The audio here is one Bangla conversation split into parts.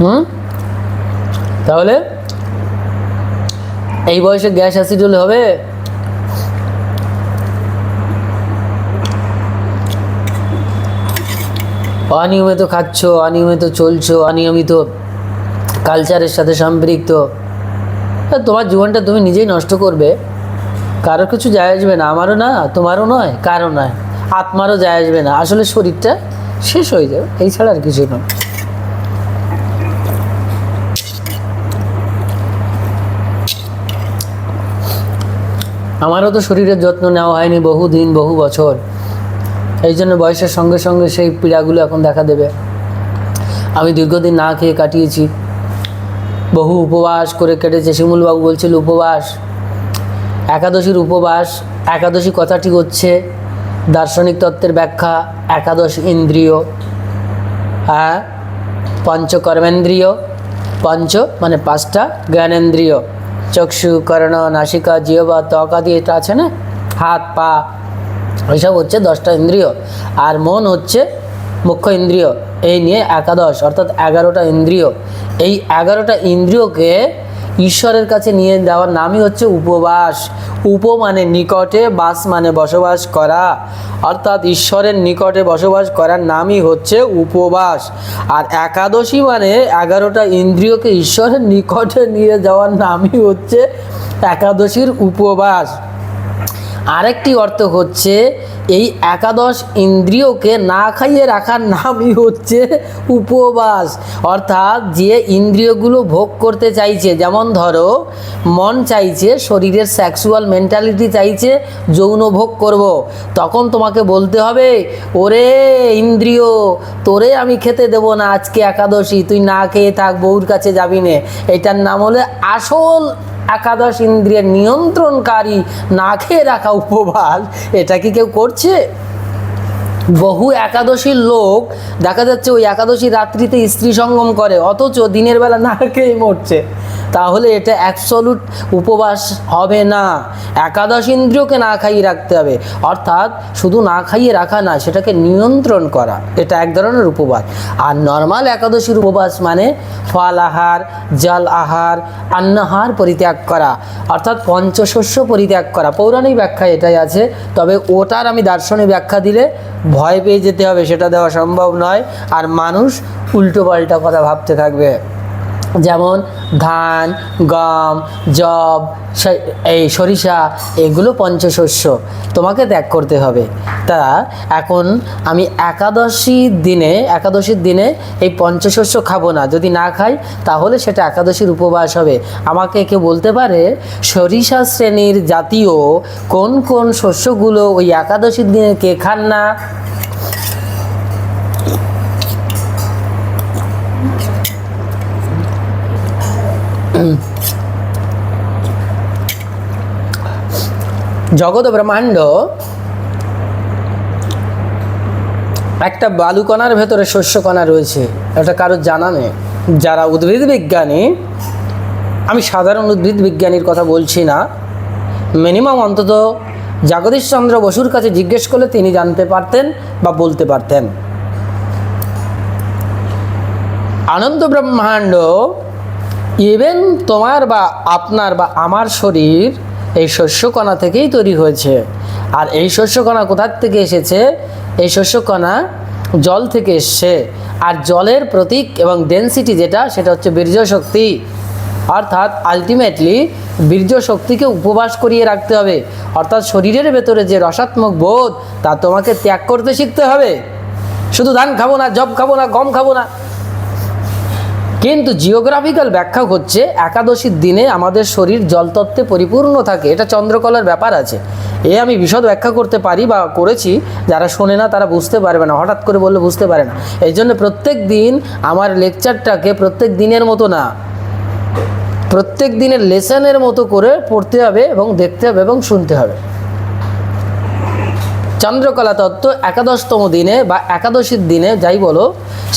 হুম? তাহলে এই বয়সে গ্যাস অ্যাসিড হলে হবে? অনিয়মিত খাচ্ছ, অনিয়মিত চলছো, অনিয়মিত কালচারের সাথে সম্পৃক্ত। তোমার জীবনটা তুমি নিজেই নষ্ট করবে। কারও কিছু যায় আসবে না, আমারও না, তোমারও নয়, কারও নয়। আত্মারও যায় আসবে না। আসলে শরীরটা শেষ হয়ে যাবে, এই ছাড়া আর কিছু নয়। আমারও তো শরীরের যত্ন নেওয়া হয়নি বহু দিন বহু বছর। এই জন্য বয়সের সঙ্গে সঙ্গে সেই পীড়াগুলো এখন দেখা দেবে। আমি দীর্ঘদিন না খেয়ে কাটিয়েছি। বহু উপবাস করে কেটেছে। শিমুলবাবু বলছিল, উপবাস, একাদশীর উপবাস, একাদশী কথাটি হচ্ছে দার্শনিক তত্ত্বের ব্যাখ্যা, একাদশ ইন্দ্রিয় হ্যাঁ পঞ্চকর্মেন্দ্রিয়, পঞ্চ মানে পাঁচটা জ্ঞানেন্দ্রিয়। চক্ষু, কর্ণ, নাসিকা, জিহবা, ত্বক আদি এটা আছে না? হাত, পা, এইসব হচ্ছে দশটা ইন্দ্রিয়। আর মন হচ্ছে মুখ্য ইন্দ্রিয়। এই নিয়ে একাদশ, অর্থাৎ এগারোটা ইন্দ্রিয়। এই এগারোটা ইন্দ্রিয়কে ঈশ্বরের কাছে নিয়ে যাওয়ার নামই হচ্ছে উপবাস। উপ মানে নিকটে বাস মানে বসবাস করা। অর্থাৎ ঈশ্বরের নিকটে বসবাস করার নামই হচ্ছে উপবাস। আর একাদশী মানে এগারোটা ইন্দ্রিয়কে ঈশ্বরের নিকটে নিয়ে যাওয়ার নামই হচ্ছে একাদশীর উপবাস। আরেকটি অর্থ হচ্ছে, এই একাদশ ইন্দ্রিয়কে না খাইয়ে রাখার নামই হচ্ছে উপবাস অর্থাৎ যে ইন্দ্রিয়গুলো ভোগ করতে চাইছে, যেমন ধরো, মন চাইছে, শরীরের সেক্সুয়াল মেন্টালিটি চাইছে, যৌন ভোগ করব। তখন তোমাকে বলতে হবে, ওরে ইন্দ্রিয়, তোরে আমি খেতে দেব না আজকে একাদশী, তুই না খেয়ে থাক, বউর কাছে যাবি নে এটার নাম হলে আসল একাদশ ইন্দ্রিয়ের নিয়ন্ত্রণকারী না খেয়ে রাখা উপবাস এটা কি কেউ করছে? বহু একাদশীর লোক, দেখা যাচ্ছে ওই একাদশী রাত্রিতে স্ত্রী সঙ্গম করে, অথচ দিনের বেলা না খেয়ে মরছে। তাহলে এটা অ্যাবসলুট উপবাস হবে না। একাদশ ইন্দ্রিয়কে না খাইয়ে রাখতে হবে। অর্থাৎ শুধু না খাইয়ে রাখা না, সেটাকে নিয়ন্ত্রণ করা, এটা এক ধরনের উপবাস। আর নর্মাল একাদশীর উপবাস মানে ফল আহার, জল আহার অন্নাহার পরিত্যাগ করা, অর্থাৎ পঞ্চশস্য পরিত্যাগ করা। পৌরাণিক ব্যাখ্যা এটাই আছে, তবে ওটার আমি দার্শনিক ব্যাখ্যা দিলে ভয় পেয়ে যেতে হবে, সেটা দেওয়া সম্ভব নয়। আর মানুষ উল্টো পাল্টা কথা ভাবতে থাকবে। যেমন ধান, গম জব এই সরিষা, এগুলো পঞ্চশস্য। তোমাকে ত্যাগ করতে হবে। তা এখন আমি একাদশীর দিনে একাদশীর দিনে এই পঞ্চশস্য খাব না। যদি না খাই, তাহলে সেটা একাদশীর উপবাস হবে। আমাকে কেউ বলতে পারে, সরিষা শ্রেণির জাতীয় কোন কোন শস্যগুলো ওই একাদশীর দিনে কে খান না? জগৎ ব্রহ্মাণ্ড একটা বালুকণার ভেতরে শস্যকণা রয়েছে। এটা কারোর জানা নেই। যারা উদ্ভিদ বিজ্ঞানী, আমি সাধারণ উদ্ভিদ বিজ্ঞানীর কথা বলছি না। মিনিমাম অন্তত জগদীশচন্দ্র বসুর কাছে জিজ্ঞেস করলে তিনি জানতে পারতেন বা বলতে পারতেন। আনন্দ ব্রহ্মাণ্ড ইভেন তোমার বা আপনার বা আমার শরীর এই শস্যকণা থেকেই তৈরি হয়েছে। আর এই শস্যকণা কোথার থেকে এসেছে? এই শস্যকণা জল থেকে এসছে। আর জলের প্রতীক এবং ডেন্সিটি যেটা, সেটা হচ্ছে বীর্য শক্তি। অর্থাৎ আলটিমেটলি বীর্য শক্তিকে উপবাস করিয়ে রাখতে হবে। অর্থাৎ শরীরের ভেতরে যে রসাত্মক বোধ, তা তোমাকে ত্যাগ করতে শিখতে হবে। শুধু ধান খাব না, জব খাব না, গম খাব না। কিন্তু জিওগ্রাফিক্যাল ব্যাখ্যা হচ্ছে একাদশীর দিনে আমাদের শরীর জলতত্ত্বে পরিপূর্ণ থাকে। এটা চন্দ্রকলার ব্যাপার আছে। এ আমি বিশদ ব্যাখ্যা করতে পারি বা করেছি। যারা শোনে না, তারা বুঝতে পারবে না। হঠাৎ করে বললে বুঝতে পারে না। এই জন্য প্রত্যেক দিন আমার লেকচারটাকে প্রত্যেক দিনের মতো না। প্রত্যেক দিনের লেসনের মতো করে পড়তে হবে এবং দেখতে হবে এবং শুনতে হবে। চন্দ্রকলা তত্ত্ব একাদশতম দিনে বা একাদশীর দিনে যাই বলো,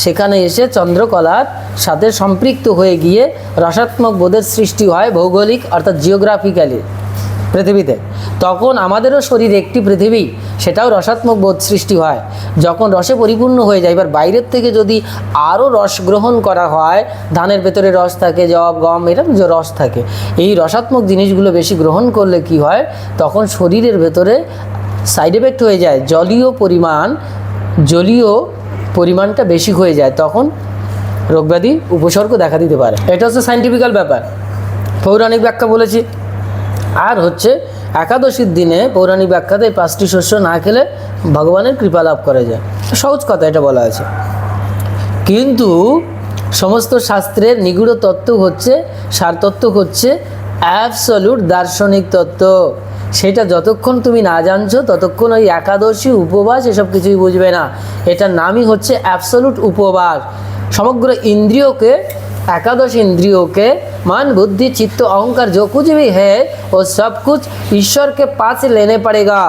সেখানে এসে চন্দ্রকলার সাথে সম্পৃক্ত হয়ে গিয়ে রসাত্মক বোধের সৃষ্টি হয় ভৌগোলিক অর্থাৎ জিওগ্রাফিক্যালি পৃথিবীতে। তখন আমাদেরও শরীর একটি পৃথিবী, সেটাও রসাত্মক বোধ সৃষ্টি হয়। যখন রসে পরিপূর্ণ হয়ে যায়, এবার বাইরের থেকে যদি আরও রস গ্রহণ করা হয়, ধানের ভেতরে রস থাকে, জব, গম এরকম যে রস থাকে, এই রসাত্মক জিনিসগুলো বেশি গ্রহণ করলে কি হয়? তখন শরীরের ভেতরে সাইড এফেক্ট হয়ে যায়, জলীয় পরিমাণ, জলীয় পরিমাণটা বেশি হয়ে যায়, তখন রোগব্যাধি উপসর্গ দেখা দিতে পারে। এটা হচ্ছে সাইন্টিফিক্যাল ব্যাপার। পৌরাণিক ব্যাখ্যা বলেছি। আর হচ্ছে, একাদশীর দিনে পৌরাণিক ব্যাখ্যাতে এই পাঁচটি শস্য না খেলে ভগবানের কৃপা লাভ করা যায়। সহজ কথা এটা বলা আছে। কিন্তু সমস্ত শাস্ত্রের নিগুড় তত্ত্ব হচ্ছে, সারতত্ত্ব হচ্ছে অ্যাবসলুট দার্শনিক তত্ত্ব। সেটা যতক্ষণ তুমি না জানছো ততক্ষণ ওই একাদশী উপবাস এসব কিছুই বুঝবে না এটার নামই হচ্ছে অ্যাবসলুট উপবাস সমগ্র ইন্দ্রিয়কে एकादश इंद्रियों के मन बुद्धि चित्त अहंकार जो कुछ भी है वो सब कुछ ईश्वर के पास से लेने पड़ेगा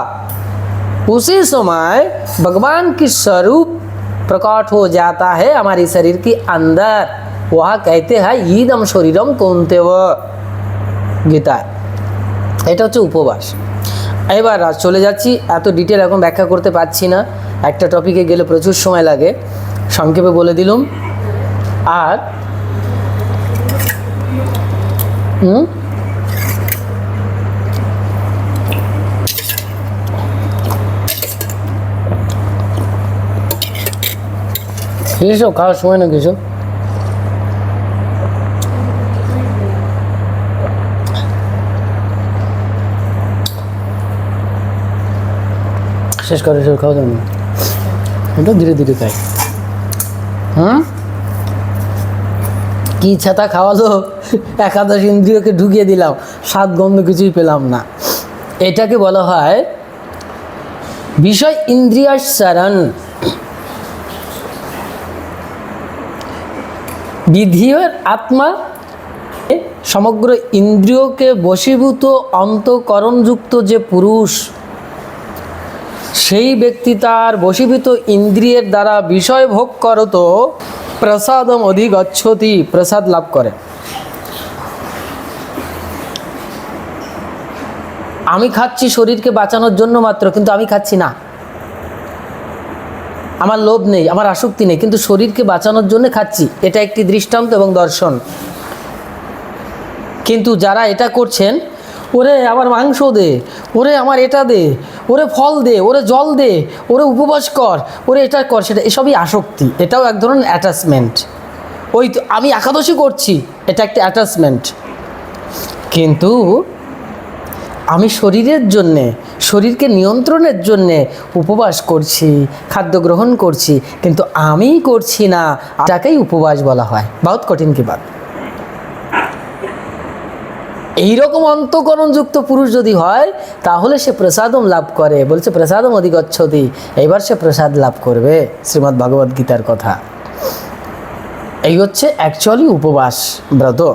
उसी समय भगवान की स्वरूप प्रकट हो जाता है हमारे शरीर के अंदर वह कहते हैं ईदम शरीरम कौनते व গীতায় এটা হচ্ছে উপবাস। এবার চলে যাচ্ছি, এত ডিটেল এখন ব্যাখ্যা করতে পারছি না। একটা টপিকে গেলে প্রচুর সময় লাগে। সংক্ষেপে বলে দিলুম। আর, হুম? খাওয়ার সময় না কিছু? শেষ করে, শেষ খাওয়া যাবে না এটা ধীরে ধীরে খাই হুম কি ছাতা খাওয়ালো? একাদশ ইন্দ্রিয়কে ঢুকিয়ে দিলাম। স্বাদ, গন্ধ কিছুই পেলাম না। এটাকে বলা হয় বিষয় ইন্দ্রিয়াসরণ বিধির আত্মা সমগ্র ইন্দ্রিয়কে বশীভূত, অন্তকরণযুক্ত যে পুরুষ সেই ব্যক্তি তার বশীভূত ইন্দ্রিয়ের দ্বারা বিষয় ভোগ করত, প্রসাদম অধিগচ্ছতি, প্রসাদ লাভ করে। আমি খাচ্ছি শরীরকে বাঁচানোর জন্য মাত্র, কিন্তু আমি খাচ্ছি না। আমার লোভ নেই, আমার আসক্তি নেই, কিন্তু শরীরকে বাঁচানোর জন্য খাচ্ছি। এটা একটি দৃষ্টান্ত এবং দর্শন। কিন্তু যারা এটা করছেন, ওরে, আমার মাংস দে, ওরে, আমার এটা দে ওরে ফল দে, ওরে জল দে, ওরে উপবাস কর, ওরে এটা কর, সেটা, এসবই আসক্তি। এটাও এক ধরনের অ্যাটাচমেন্ট ওই তো, আমি একাদশী করছি, এটা একটা অ্যাটাচমেন্ট কিন্তু আমি শরীরের জন্যে, শরীরকে নিয়ন্ত্রণের জন্যে উপবাস করছি, খাদ্য গ্রহণ করছি, কিন্তু আমি করছি না, এটাকেই উপবাস বলা হয়। বহুত কঠিন কি বাত? এইরকম অন্তকরণযুক্ত পুরুষ যদি হয়, তাহলে সে প্রসাদম লাভ করে। বলছে, প্রসাদম অধিগচ্ছতি। এবার সে প্রসাদ লাভ করবে, শ্রীমদ্ ভগবদ্গীতার কথা। এই হচ্ছে অ্যাকচুয়ালি উপবাস, ব্রত।